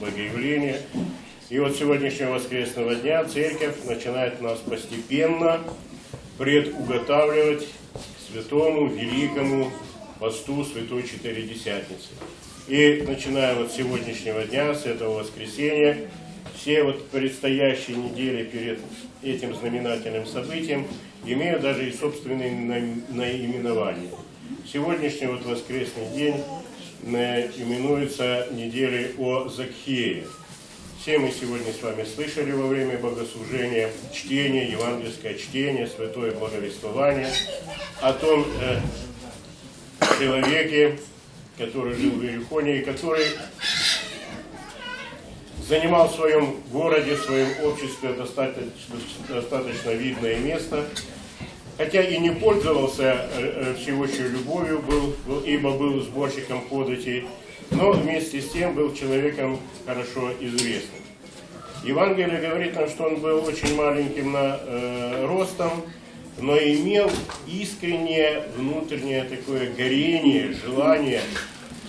Богоявления. И вот сегодняшнего воскресного дня церковь начинает нас постепенно предуготавливать к святому, великому посту Святой Четыредесятницы. И начиная вот с сегодняшнего дня, с этого воскресенья, все вот предстоящие недели перед этим знаменательным событием имеют даже и собственные наименования. Сегодняшний вот воскресный день именуется неделей о Закхее. Все мы сегодня с вами слышали во время богослужения чтение, евангельское чтение, святое благовествование о том э, человеке, который жил в Иерихоне и который занимал в своем городе, в своем обществе достаточно, достаточно видное место, хотя и не пользовался э, э, всеобщей любовью, был, ибо был сборщиком податей, но вместе с тем был человеком хорошо известным. Евангелие говорит нам, что он был очень маленьким на, э, ростом, но имел искреннее внутреннее такое горение, желание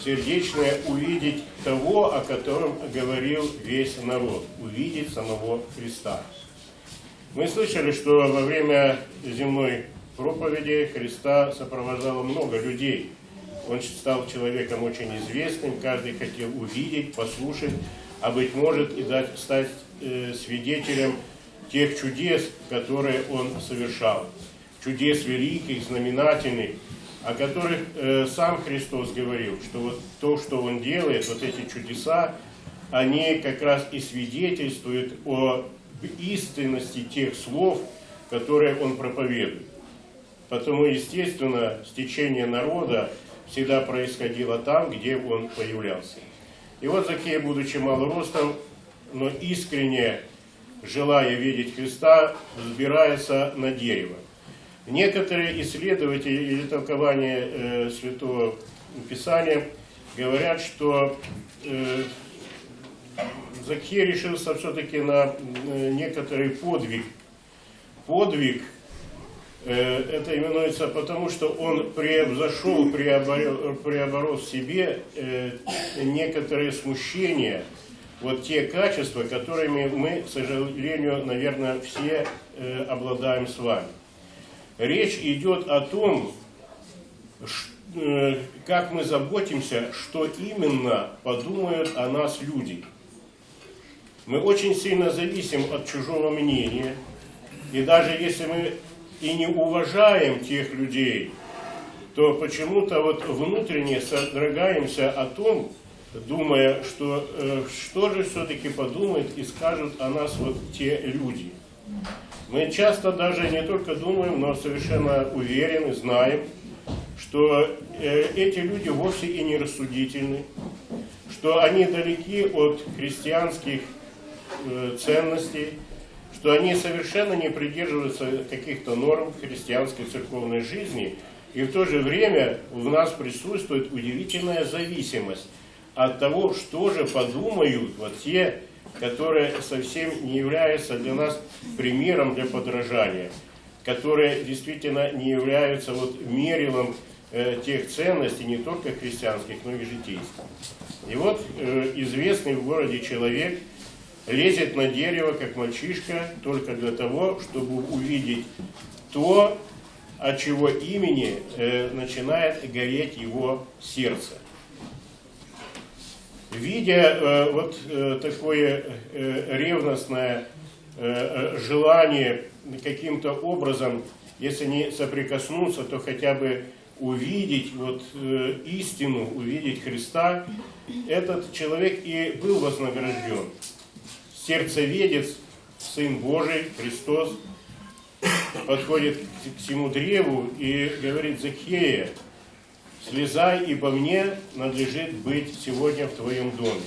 сердечное увидеть того, о котором говорил весь народ, увидеть самого Христа. Мы слышали, что во время земной проповеди Христа сопровождало много людей. Он стал человеком очень известным, каждый хотел увидеть, послушать, а быть может и дать, стать э, свидетелем тех чудес, которые он совершал. Чудес великих, знаменательных, о которых э, сам Христос говорил, что вот то, что Он делает, вот эти чудеса, они как раз и свидетельствуют о истинности тех слов, которые Он проповедует. Потому, естественно, стечение народа всегда происходило там, где Он появлялся. И вот Закей, будучи малоростом, но искренне желая видеть Христа, взбирается на дерево. Некоторые исследователи или толкования э, Святого Писания говорят, что э, Закхей решился все-таки на э, некоторый подвиг. Подвиг э, это именуется потому, что он превзошел, преоборол, в себе э, некоторые смущения, вот те качества, которыми мы, к сожалению, наверное, все обладаем с вами. Речь идет о том, как мы заботимся, что именно подумают о нас люди. Мы очень сильно зависим от чужого мнения. И даже если мы и не уважаем тех людей, то почему-то вот внутренне содрогаемся о том, думая, что э, что же все-таки подумают и скажут о нас вот те люди. Мы часто даже не только думаем, но совершенно уверены, знаем, что э, эти люди вовсе и не рассудительны, что они далеки от христианских ценностей, что они совершенно не придерживаются каких-то норм христианской церковной жизни, и в то же время в нас присутствует удивительная зависимость от того, что же подумают вот те которые совсем не являются для нас примером для подражания, которые действительно не являются вот мерилом э, тех ценностей, не только христианских, но и житейских. И вот э, известный в городе человек лезет на дерево, как мальчишка, только для того, чтобы увидеть то, от чего имени э, начинает гореть его сердце видя э, вот э, такое э, ревностное э, э, желание каким-то образом, если не соприкоснуться, то хотя бы увидеть вот э, истину, увидеть Христа, этот человек и был вознагражден. Сердцеведец, Сын Божий, Христос, подходит к всему древу и говорит, Закхея, слезай, ибо мне надлежит быть сегодня в твоем доме.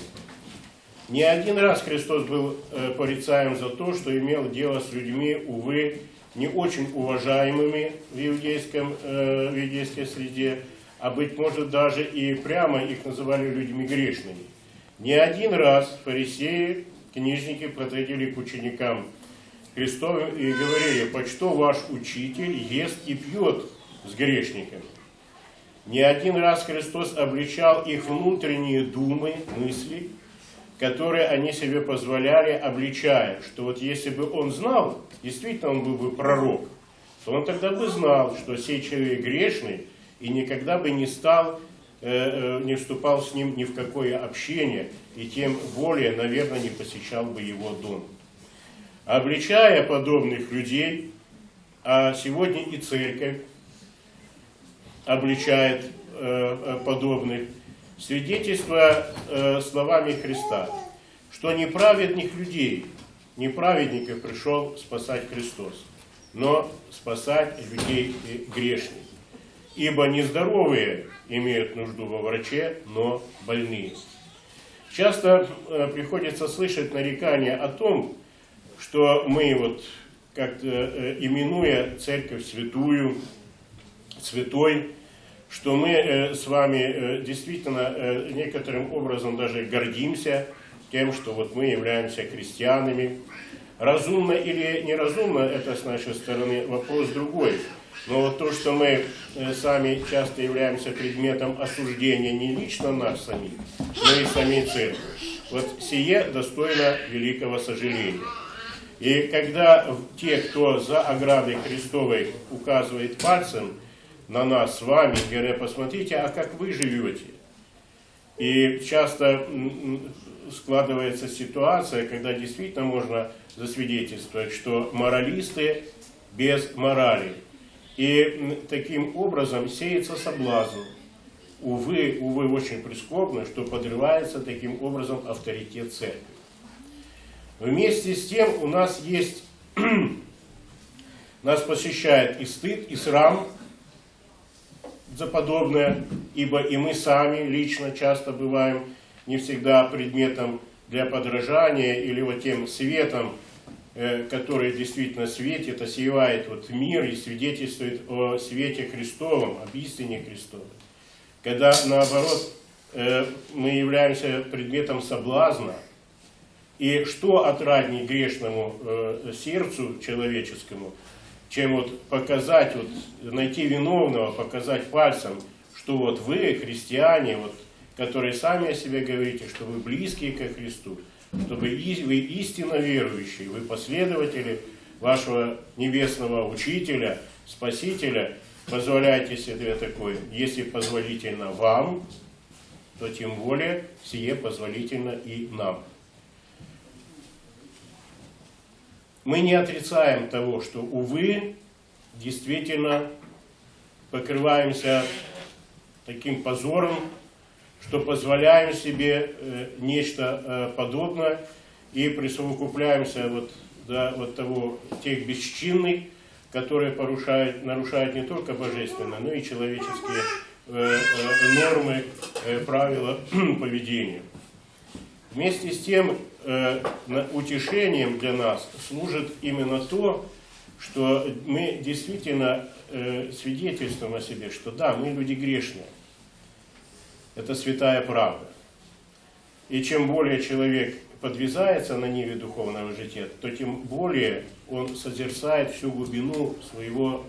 Не один раз Христос был э, порицаем за то, что имел дело с людьми, увы, не очень уважаемыми в, иудейском, э, в иудейской среде, а быть может даже и прямо их называли людьми грешными. Не один раз фарисеи, книжники подходили к ученикам Христовым и говорили, почто ваш учитель ест и пьет с грешниками. Не один раз Христос обличал их внутренние думы, мысли, которые они себе позволяли, обличая, что вот если бы он знал, действительно он был бы пророк, то он тогда бы знал, что сей человек грешный, и никогда бы не стал, не вступал с ним ни в какое общение, и тем более, наверное, не посещал бы его дом. Обличая подобных людей, а сегодня и церковь обличает э, подобных, свидетельство словами Христа, что неправедных людей, неправедников пришел спасать Христос, но спасать людей грешных. Ибо нездоровые имеют нужду во враче, но больные. Часто э, приходится слышать нарекания о том, что мы вот как-то э, именуя церковь святую, святой, что мы э, с вами действительно некоторым образом даже гордимся тем, что вот мы являемся христианами. Разумно или неразумно, это с нашей стороны вопрос другой. Но вот то, что мы э, сами часто являемся предметом осуждения не лично нас самих, но и самей церкви, вот сие достойно великого сожаления. И когда те, кто за оградой Христовой указывает пальцем на нас с вами, говорят, посмотрите, а как вы живете? И часто складывается ситуация, когда действительно можно засвидетельствовать, что моралисты без морали – и таким образом сеется соблазн. Увы, увы, очень прискорбно, что подрывается таким образом авторитет церкви. Вместе с тем у нас есть, нас посещает и стыд, и срам за подобное, ибо и мы сами лично часто бываем не всегда предметом для подражания или вот тем светом, Э, который действительно светит, осевает вот мир и свидетельствует о свете Христовом, об истине Христовой. Когда, наоборот, э, мы являемся предметом соблазна, и что отрадней грешному э, сердцу человеческому, чем вот показать, вот, найти виновного, показать пальцем, что вот вы, христиане, вот, которые сами о себе говорите, что вы близкие ко Христу, чтобы вы истинно верующие, вы последователи вашего небесного учителя, спасителя, позволяйте себе такое. Если позволительно вам, то тем более сие позволительно и нам. Мы не отрицаем того, что, увы, действительно покрываемся таким позором, что позволяем себе э, нечто э, подобное и присовокупляемся вот до вот того, тех бесчинных, которые порушают, нарушают не только божественное, но и человеческие э, нормы, правила поведения. Вместе с тем, утешением для нас служит именно то, что мы действительно свидетельствуем о себе, что да, мы люди грешные. Это святая правда. И чем более человек подвязается на ниве духовного жития, то тем более он созерцает всю глубину своего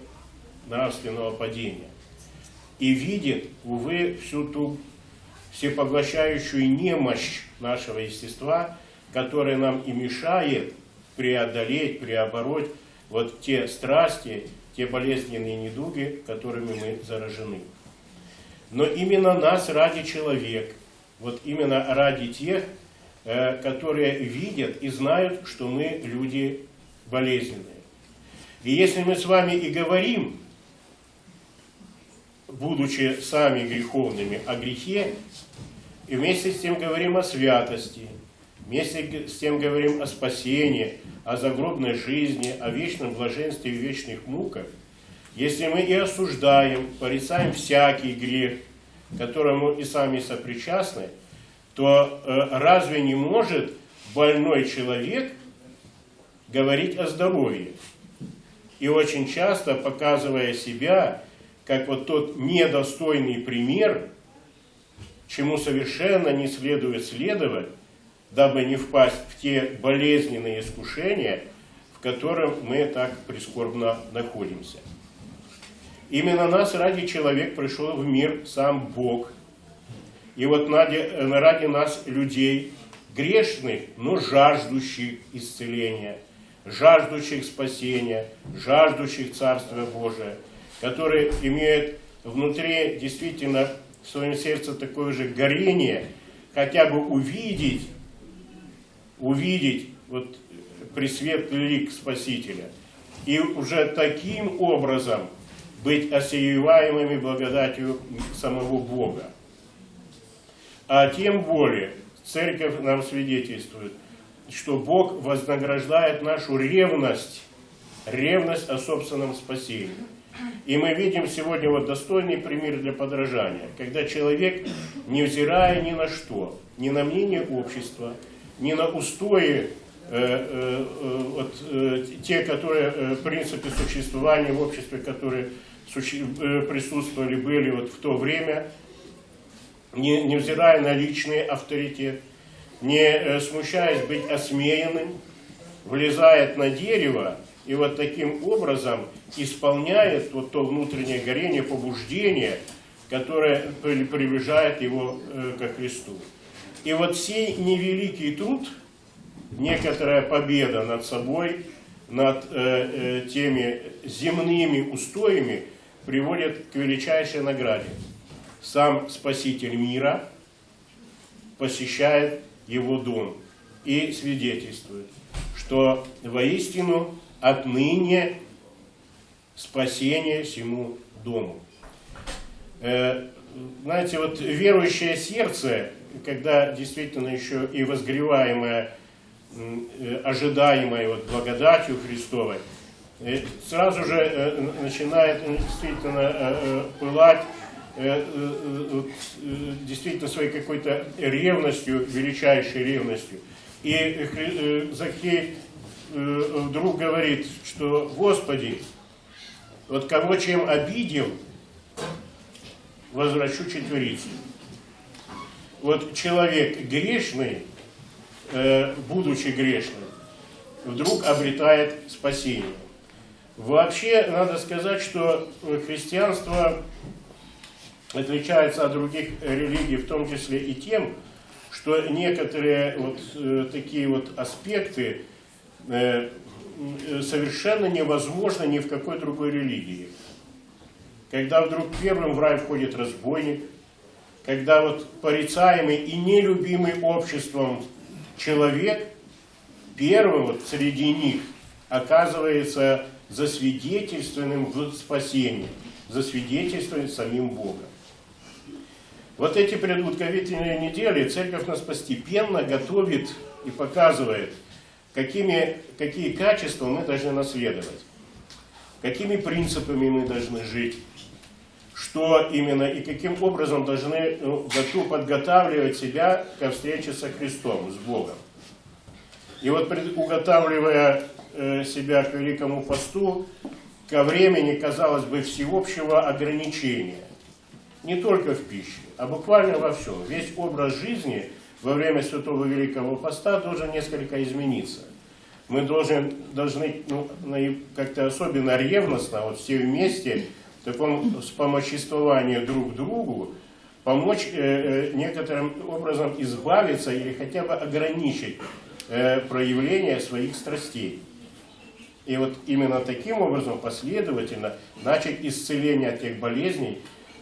нравственного падения. И видит, увы, всю ту всепоглощающую немощь нашего естества, которая нам и мешает преодолеть, преобороть вот те страсти, те болезненные недуги, которыми мы заражены но именно нас ради человек, вот именно ради тех, э, которые видят и знают, что мы люди болезненные. И если мы с вами и говорим, будучи сами греховными, о грехе, и вместе с тем говорим о святости, вместе с тем говорим о спасении, о загробной жизни, о вечном блаженстве и вечных муках – если мы и осуждаем, порицаем всякий грех, которому и сами сопричастны, то э, разве не может больной человек говорить о здоровье? И очень часто, показывая себя, как вот тот недостойный пример, чему совершенно не следует следовать, дабы не впасть в те болезненные искушения, в которых мы так прискорбно находимся. Именно нас ради человек пришел в мир сам Бог. И вот ради, ради нас, людей, грешных, но жаждущих исцеления, жаждущих спасения, жаждущих Царства Божия, которые имеют внутри действительно в своем сердце такое же горение, хотя бы увидеть, увидеть вот пресветлый лик Спасителя. И уже таким образом быть осеиваемыми благодатью самого Бога. А тем более церковь нам свидетельствует, что Бог вознаграждает нашу ревность, ревность о собственном спасении. И мы видим сегодня вот достойный пример для подражания, когда человек, невзирая ни на что, ни на мнение общества, ни на устои, э, э, э, вот, те, которые, принципы существования в обществе, которые присутствовали, были вот в то время, не, невзирая на личный авторитет, не э, смущаясь быть осмеянным, влезает на дерево и вот таким образом исполняет вот то внутреннее горение, побуждение, которое при- приближает его э, ко Христу. И вот сей невеликий труд, некоторая победа над собой, над э, э, теми земными устоями приводит к величайшей награде. Сам Спаситель мира посещает его дом и свидетельствует, что воистину отныне спасение всему дому. Э, Знаете, вот верующее сердце, когда действительно еще и возгреваемое, э, ожидаемое вот благодатью Христовой, э, сразу же начинает действительно пылать действительно своей какой-то ревностью, величайшей ревностью. И э, э, Закхей э, вдруг говорит, что Господи, вот кого чем обидел, возвращу четверицу. Вот человек грешный, будучи грешным, вдруг обретает спасение. Вообще, надо сказать, что э, христианство отличается от других религий, в том числе и тем, что некоторые вот э, такие вот аспекты э, совершенно невозможны ни в какой другой религии. Когда вдруг первым в рай входит разбойник, когда вот порицаемый и нелюбимый обществом человек, первым вот среди них оказывается засвидетельственным в спасении, засвидетельствует самим Богом. Вот эти предудковительные недели церковь нас постепенно готовит и показывает, какими, какие качества мы должны наследовать, какими принципами мы должны жить, что именно и каким образом должны ну, подготавливать себя ко встрече со Христом, с Богом. И вот уготавливая себя к Великому посту, ко времени, казалось бы, всеобщего ограничения, не только в пище, а буквально во всем. Весь образ жизни во время Святого Великого Поста должен несколько измениться. Мы должен, должны ну, как-то особенно ревностно, вот все вместе, в таком вспомоществовании друг другу, помочь э, э, некоторым образом избавиться или хотя бы ограничить э, проявление своих страстей. И вот именно таким образом последовательно начать исцеление от тех болезней,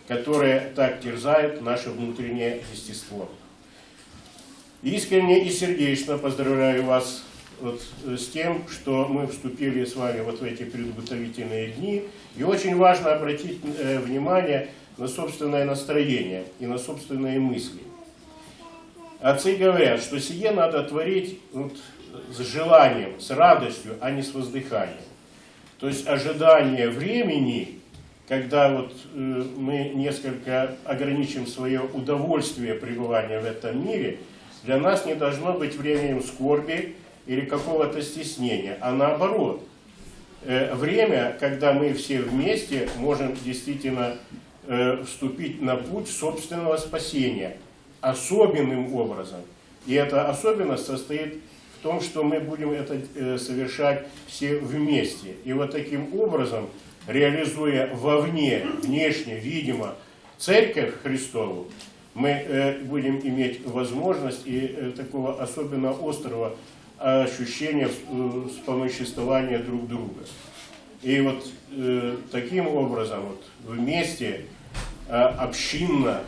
которые так терзают наше внутреннее естество. Искренне и сердечно поздравляю вас вот э, с тем, что мы вступили с вами вот в эти подготовительные дни. И очень важно обратить э, внимание на собственное настроение и на собственные мысли. Отцы говорят, что сие надо творить вот, с желанием, с радостью, а не с воздыханием. То есть ожидание времени, когда вот э, мы несколько ограничим свое удовольствие пребывания в этом мире, для нас не должно быть временем скорби или какого-то стеснения, а наоборот. Э, время, когда мы все вместе можем действительно э, вступить на путь собственного спасения особенным образом. И эта особенность состоит в том, что мы будем это э, совершать все вместе. И вот таким образом, реализуя вовне, внешне, видимо, Церковь Христову, мы э, будем иметь возможность и э, такого особенно острого ощущения вспомоществования друг друга. И вот таким образом вот, вместе, э, общинно,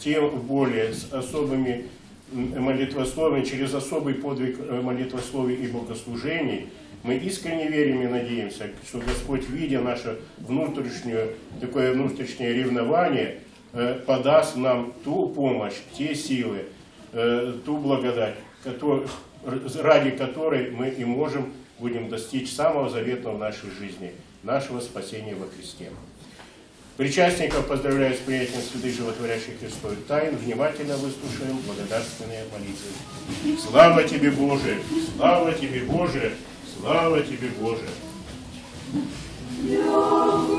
тем более с особыми м, молитвословиями, через особый подвиг э, молитвословий и богослужений, мы искренне верим и надеемся, что Господь, видя наше внутреннее, такое внутреннее ревнование, э, подаст нам ту помощь, те силы, э, ту благодать, ради которой мы и можем будем достичь самого заветного в нашей жизни, нашего спасения во Христе. Причастников поздравляю с приятием святых животворящих Христовых тайн. Внимательно выслушаем благодарственные молитвы. Слава Тебе, Боже! Слава Тебе, Боже! Слава Тебе, Боже!